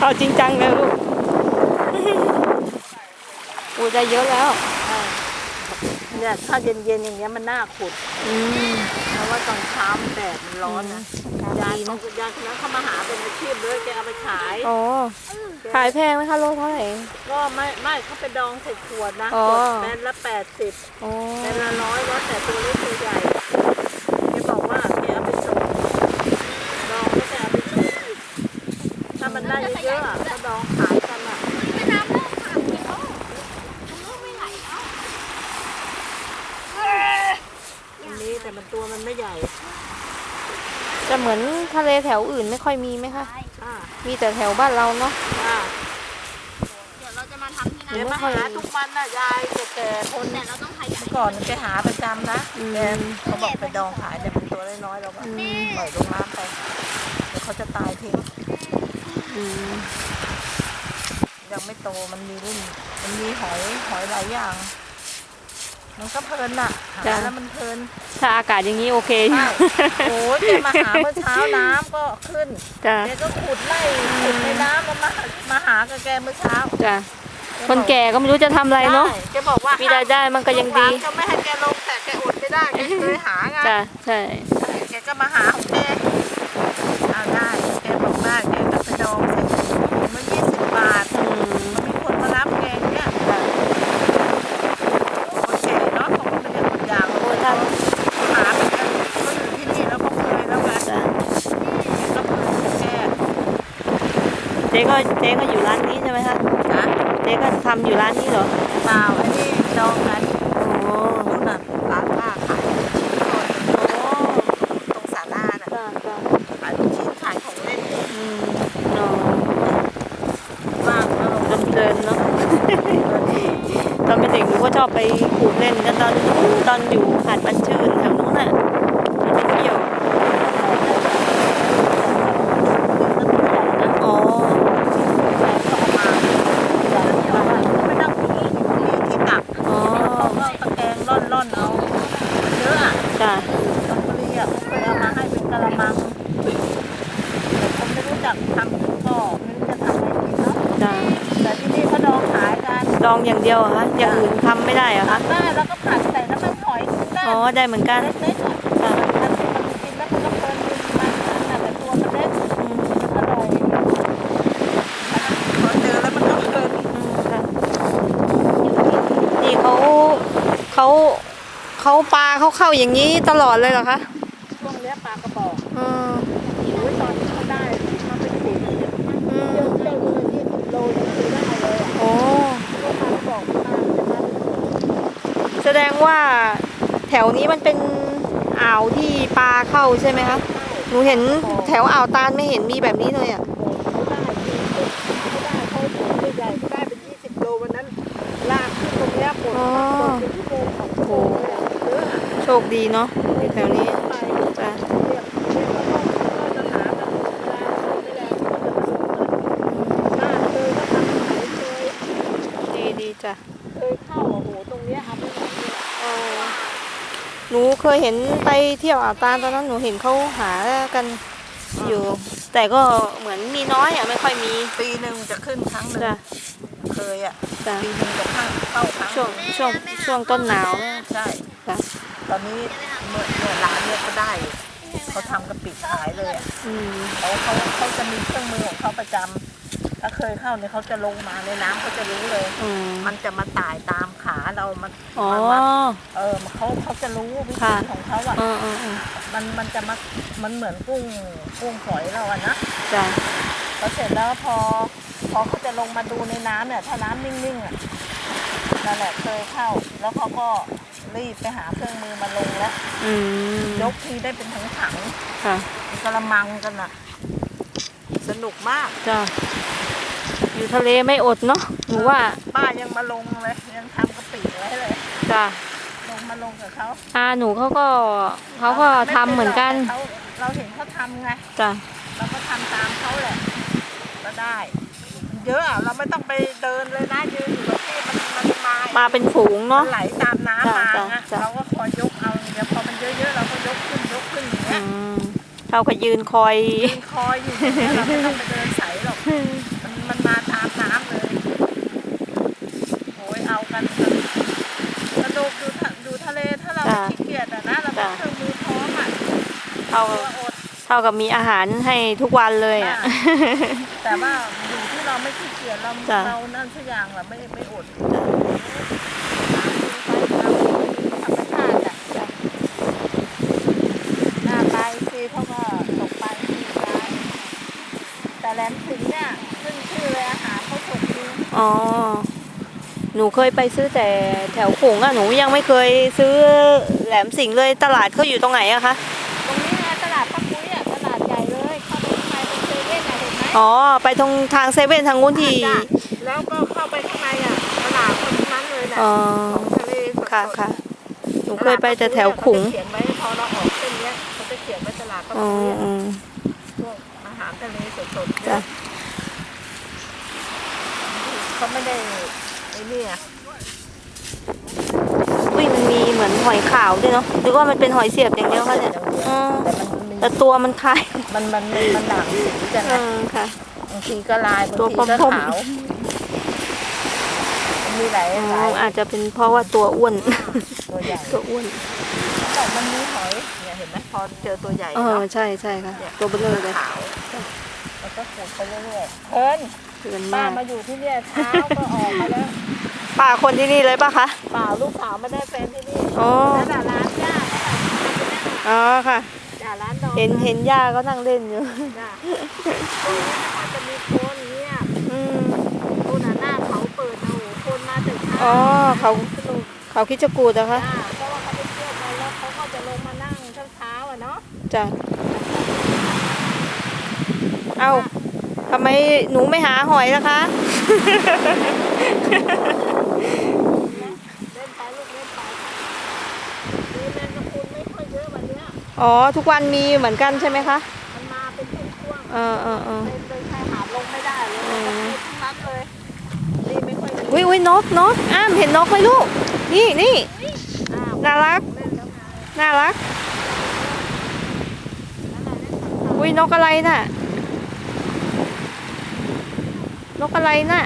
เอาจริงจังเลยลูกอูได้เยอะแล้วเนี่ยถ้าเย็นๆอย่างเงี้ยมันน่าขุดอืมเพราะว่าตอนเช้ามันแดดมันร้อนนะยายายดีเขานะยายคนนั้นเขามาหาเป็นอาชีพเลยแกเอาไปขายอ๋อขายแพงไหมคะโลเท่าไหร่ก็ไม่ไม่เขาไปดองใส่ขวดนะอ๋อขวดแมนละแปดสิบอ๋อแมนละร้อยแล้วแต่ตัวเล็กตัวใหญ่แกบอกว่าแกเอาไปส่งดองก็จะเอาไปส่งอีกถ้า มันได้เยอะๆอะก็ดองขายกันอะไม่น้ำเริ่มขาดเยอะมันเริ่มไม่ไหลแล้วมันนี้แต่มันตัวมันไม่ใหญ่จะเหมือนทะเลแถวอื่นไม่ค่อยมีไหมคะ อ่ามีแต่แถวบ้านเราเนาะ อ่าเดี๋ยวเราจะมาทำที่เดี๋ยวนั่นมาหาทุกวันน่ะยายแก่ๆคนแต่เราต้องขยายก่อนแกหาประจำนะอืมแกเขาบอกไปดองขายแต่เป็นตัวน้อยๆเราก็อืมปล่อยลงน้ำไปเดี๋ยวเขาจะตายทิ้งอืม ยังไม่โตมันมีรุ่น มันมีหอยหอยหลายอย่าง มันก็เพลินน่ะหาแล้วมันเพลินถ้าอากาศอย่างนี้โอเคอยู่ใช่โอ้ยแกมาหาเมื่อเช้าน้ำก็ขึ้นจ้ะแกก็ขุดไล่ขุดในน้ำแล้วมามาหากับแกเมื่อเช้าจ้ะคนแก่ก็ไม่รู้จะทำอะไรเนาะใช่แกบอกว่ามีรายได้มันก็ยังดีลูหลานก็ไม่ให้แกลงแต่แกอดไม่ได้แกเคยหาไงจ้ะใช่แกก็มาหาของแกเอาได้ แกบอกได้ แกก็ไปด องใส่ถุงมายี่สิบบาท อืมมันมีคนมารับแกเนี่ยจ้ะคนแก่เนาะเขาก็ไม่ได้อดอยากโอ้ท่านหาเป็นกันเขาอยู่ที่นี่แล้วเขาเคยแล้วไงจ้ะแกก็เคยของแกเจ๊ก็เจ๊ก็อยู่ร้านนี้ใช่ไหมคะนะเจ๊ก็ทำอยู่ร้านนี้เหรอ เปล่าอันนี้ดองกัน อ๋อ นู่นน่ะร้านป้าขายลูกชิ้นทอด อ๋อ ตรงศาลาน่ะ จ้ะจ้ะ ขายลูกชิ้นขายของเล่น อืมอ๋อ ว่างก็ลง เพลินๆเนาะ ตอนเป็นเด็ก หนูก็ชอบไปขูดเล่นกันตอนตอนอยู่หาดบันชื่นแถวนู้นน่ะไปเที่ยวอ๋อไม่ต้องมีที่ตักอ๋อเขาก็ตะแกรงร่อนร่อนๆเอาเยอะอะจ้ะ ลพบุรีอะเขาเคยเอามาให้เป็นกะละมังแต่ผมไม่รู้จักทำก็ไม่รู้จะทำอะไรกินเนาะ จ้ะ แต่ที่นี่เขาดองขายกัน ด องอย่างเดียวเหรอคะอย่างอื่นทำไม่ได้เหรอผัคะดได้แล้วก็ผัดใส่น้ำมันหอยได้อ๋อ ได้เหมือนกัน เล็กๆอะจ้ะมันมันกินแล้วมันก็เพลินดีมันนั่นแต่ตัวมันเล็กอืมอร่อยพอเจอแล้วมันก็เพลินอืมค่ะนี่เขาเขาเขาปลาเขาเข้าอย่างนี้ตลอดเลยเหรอคะช่วงเนี้ยปลากระบอกอืมโอ้ยตอนที่เขาได้มันเป็นถุงเนี่ยอืมเยอะเยอะเลยยี่สิบโลยังซื้อได้เลยอะโอ้ พวกปลากระบอกปลาจะมาเป็นถุง แสดงว่าแถวนี้มันเป็นอ่าวที่ปลาเข้าใช่ไหมคะหนูเห็นแถวอ่าวตาลไม่เห็นมีแบบนี้เลยอะเขาได้จริงเขาได้เขาถุงใหญ่ๆเขาได้เป็นยี่สิบโลวันนั้นลากขึ้นตรงเนี้ยปวดอ๋อปวดเป็นชั่วโมงสองชั่วโมงเลยอะเยอะอะโชคดีเนาะอยู่แถวนี้ ไป จ้ะ เรียกเรียกแล้วก็ก็จะหากันเวลาเขาไม่แรงก็จะมาส่งกันหน้าเคยก็ทำขายเคย ดีดีจ้ะ เคยเข้าโอ้โหตรงเนี้ยเอาไม่ไหวเลยอะ เออ หนูเคยเห็นไปเที่ยวอ่าวตาลตอนนั้นหนูเห็นเขาหากันอยู่ แต่ก็เหมือนมีน้อยอะไม่ค่อยมีปีหนึ่งจะขึ้นครั้งหนึ่งจ้ะเคยอะจ้ะปีหนึ่งจะเข้าเข้าครั้งหช่วงนึ่งช่วงช่วงต้นหนาวเนี่ยใช่ จ้ะตอนนี้เมื่อเมื่อร้านเนี่ยก็ได้อยู่เขาทำกระปิดขายเลยอะอืมเขาเขาเขาจะมีเครื่องมือของเขาประจำถ้าเคยเข้าเนี่ยเขาจะลงมาในน้ำเขาจะรู้เลย อืมมันจะมาต่ายตามขา เรามันอ๋อ มันมาเออเขาเขาจะรู้วิธีค่ะ ของเขาอะ เออเออเออมันมันจะมามันเหมือนกุ้งกุ้งฝอยเราอะนะจ้ะพอเสร็จแล้วพอ พอเขาจะลงมาดูในน้ำเนี่ยถ้าน้ำนิ่งๆอะนั่นแหละเคยเข้า แล้วเขาก็รีบไปหาเครื่องมือมาลงแล้วอืมยกทีได้เป็นถังถังค่ะๆกระมังกันอะสนุกมาก จ้ะอยู่ทะเลไม่อดเนาะ หนูว่าป้ายังมาลงเลยยังทำกะปิไว้เลยจ้ะลงมาลงกับเขาอาหนูเขาก็เขาก็ทำเหมือนกันเขาเราเห็นเขาทำไงจ้ะเราก็ทำตามเขาแหละก็ได้ เยอะอะเราไม่ต้องไปเดินเลยนะยืนอยู่กับที่มันมันมามาเป็นฝูงมัเนาะนไหลตามน้ำมาจ้ะนะจ้ะเราก็คอยยกเอาเดี๋ยวพอมันเยอะๆเราก็ยกขึ้นยกขึ้นอย่างอืเงี้ยมเราก็ยืนคอยยืนคอยอยู่อย่างเงี้ยเราไม่ต้องไปเดินใสหรอกมันมันมาตามน้ำเลยโอ้ยเอากันสนุกดูทะดูทะเลถ้าเราไม่ขี้เกียจอะนะเรามีเครื่องมือพร้อมอะเท่าตัวอดเท่ากับมีอาหารให้ทุกวันเลยอะ แต่ว่าอยู่ที่เราไม่ขี้เกียจเราจ้ะ เรานั่นสักอย่างเราไม่ไม่อดธรรมชาติอะหน้าไปซีเขาก็ตกไปซีไปแต่แหลมสิงห์เนี่ยขึ้นชื่อเลยอาหารเขาสดดี อ๋อ หนูเคยไปซื้อแต่แถวขงอะหนูยังไม่เคยซื้อแหลมสิงห์เลยตลาดเขาอยู่ตรงไหนอะคะตรงนี้นะตลาดพักกุ้ยอะตลาดใหญ่เลยเข้าไปข้างในตรงเซเว่นอะเห็นไหมอ๋อไปตรงทางเซเว่นทางนู้นที่จ้ะแล้วก็เข้าไปข้างในอะตลาดคนนั้นเลยนะอ๋อของทะเลสดๆค่ะค่ะหนูเคยไปแต่แถวขงเขาจะเขียนไว้พอเราออกเส้นเนี้ยเขาจะเขียนไว้ตลาดพักอ๋อกุ้ยอืม พวกอาหารทะเลสดๆจ้ะ เขาไม่ได้ไอ้ นี่อะอุ้ยมันมีเหมือนหอยขาวด้วยเนาะหรือว่ามันเป็นหอยเสียบอย่างเดียวคะเนี่ยอ๋อแต่มันมีแต่ตัวมันคล้ายมันมันมันมันหนังสีกันเอนะอค่ะ บางทีก็ลายตัวบางทีก็พรมๆ ขาวมันมีหลายอ๋อหลายอาจจะเป็นเพราะว่าตัวอ้วน ตัวใหญ่ตัวอ้วน แต่มันมีหอยเนี่ยเห็นไหมพอเจอตัวใหญ่เออเนาะใช่ใช่ค่ะ ตัวเบลอเลยขาวแล้วก็ขูดไปเรื่อยๆเพิ่น เพื่อนป้ามากมาอยู่ที่เนี่ยเช้าก็ออกมาแล้วป้าคนที่นี่เลยปะคะเปล่าลูกสาวไม่ได้แฟนที่นี่อ๋อนั่นน่ะร้านย่าอ๋อค่ะ จ้าร้านดอกเห็นเห็นย่าก็นั่งเล่นอยู่ จ้าตรงนี้มันจะมีคนเนี่ยอืมคนน่ะหน้าเขาเปิดนะโอ้โหคนมาแต่เช้าอ๋อเขาสนุกเขาคิดจะกูดนะคะจ้าเพราะว่าเขาไปเที่ยวกันแล้วเขาก็จะลงมานั่งเช้าๆอะเนาะจ้ะเอ้า ทำไมหนูไม่หาหอยล่ะคะ เล่นไปลูกเล่นไปมีแมงกะพรุนไม่ค่อยเยอะแบบเนี้ยอ๋อ ทุกวันมีเหมือนกันใช่ไหมคะ มันมาเป็นช่วงๆเออเออเออเล่นเลยชายหาดลงไม่ได้เลยอืม ทั้งนั้นเลยนี่ไม่ค่อยมีอุ้ยอุ้ยนกนกอ้ามเห็นนกไหมลูก นี่นี่อ้าวน่ารัก เล่นแล้วไงน่ารัก นั่นน่ะเล่นสัตว์อุ้ยนกอะไรน่ะ นกอะไรน่ะ